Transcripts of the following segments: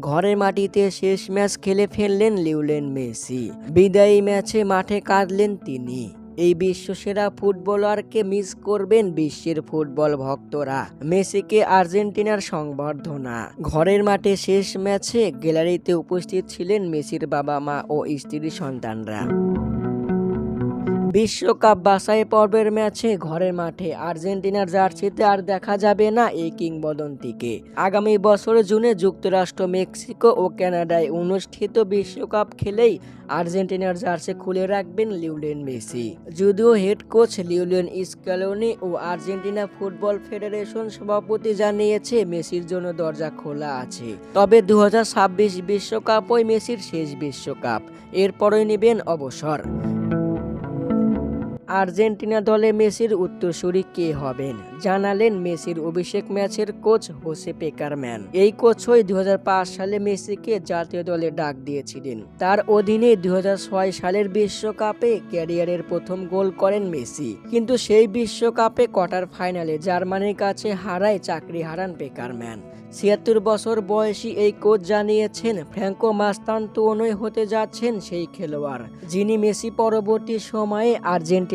ঘরের মাটিতে শেষ ম্যাচ খেলে ফেললেন লিওলেন মেসি। বিদায়ী ম্যাচে মাঠে কাঁদলেন তিনি। এই বিশ্বসেরা ফুটবলারকে মিস করবেন বিশ্বের ফুটবল ভক্তরা। মেসিকে আর্জেন্টিনার সংবর্ধনা। ঘরের মাঠে শেষ ম্যাচে গ্যালারিতে উপস্থিত ছিলেন মেসির বাবা মা ও স্ত্রীর সন্তানরা। বিশ্বকাপ বাছাই পর্বের ম্যাচে ঘরের মাঠে আর্জেন্টিনার জার্সিতে আর দেখা যাবে না এই কিংবদন্তিকে। আগামী বছর জুনে যুক্তরাষ্ট্র, মেক্সিকো ও কানাডায় অনুষ্ঠিত বিশ্বকাপ খেলেই আর্জেন্টিনার জার্সি খুলে রাখবেন লিউলেন মেসি। যদিও হেড কোচ লিওলেন স্ক্যালোনি ও আর্জেন্টিনা ফুটবল ফেডারেশন সভাপতি জানিয়েছে, মেসির জন্য দরজা খোলা আছে। তবে দু হাজার ছাব্বিশ বিশ্বকাপই মেসির শেষ বিশ্বকাপ। এরপরই নেবেন অবসর। আর্জেন্টিনা দলে মেসির উত্তরসূরি কে হবেন? জানালেন মেসির অভিষেক ম্যাচের কোচ হোসে পেকারম্যান এই কোচই পাঁচ সালে মেসিকে জাতীয় দলে ডাক দিয়েছিলেন। তার অধীনে ছয় সালের বিশ্বকাপে ক্যারিয়ারের প্রথম গোল করেন মেসি। কিন্তু সেই বিশ্বকাপে কোয়ার্টার ফাইনালে জার্মানির কাছে হারায় চাকরি হারান পেকারম্যান ছিয়াত্তর বছর বয়সী এই কোচ জানিয়েছেন, ফ্র্যাঙ্কো মাস্তান্তোনই হতে যাচ্ছেন সেই খেলোয়াড়, যিনি মেসি পরবর্তী সময়ে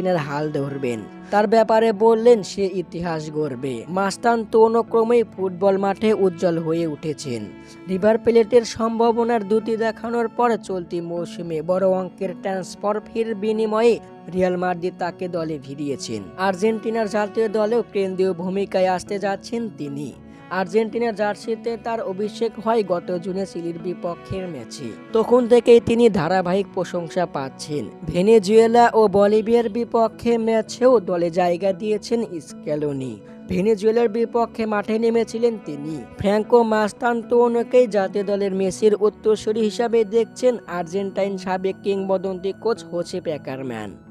আর্জেন্টিনার হাল ধরবেন। তার ব্যাপারে বললেন, সে ইতিহাস গড়বে। মাস্তান্তোনো ক্রমেই ফুটবল মাঠে উজ্জ্বল হয়ে উঠেছেন। রিভার প্লেটের সম্ভাবনার দুটি দেখানোর পর চলতি মৌসুমে বড় অঙ্কের ট্রান্সফার ফির বিনিময়ে রিয়াল মাদ্রিদ তাকে দলে ভিড়িয়েছেন। আর্জেন্টিনার জাতীয় দলেও কেন্দ্রীয় ভূমিকায় আসতে যাচ্ছেন তিনি। আর্জেন্টিনার জার্সিতে তার অভিষেক হয় গত জুনে চিলির বিপক্ষের ম্যাচে। তখন থেকেই তিনি ধারাবাহিক প্রশংসা পাচ্ছেন। ভেনেজুয়েলা ও বলিভিয়ার বিপক্ষে ম্যাচেও দলে জায়গা দিয়েছেন স্ক্যালোনি। ভেনেজুয়েলার বিপক্ষে মাঠে নেমেছিলেন তিনি। ফ্র্যাঙ্কো মাস্তান্তোনকেই জাতীয় দলের মেসির উত্তরসূরি হিসাবে দেখছেন আর্জেন্টাইন সাবেক কিংবদন্তি কোচ হোসে প্যাকারম্যান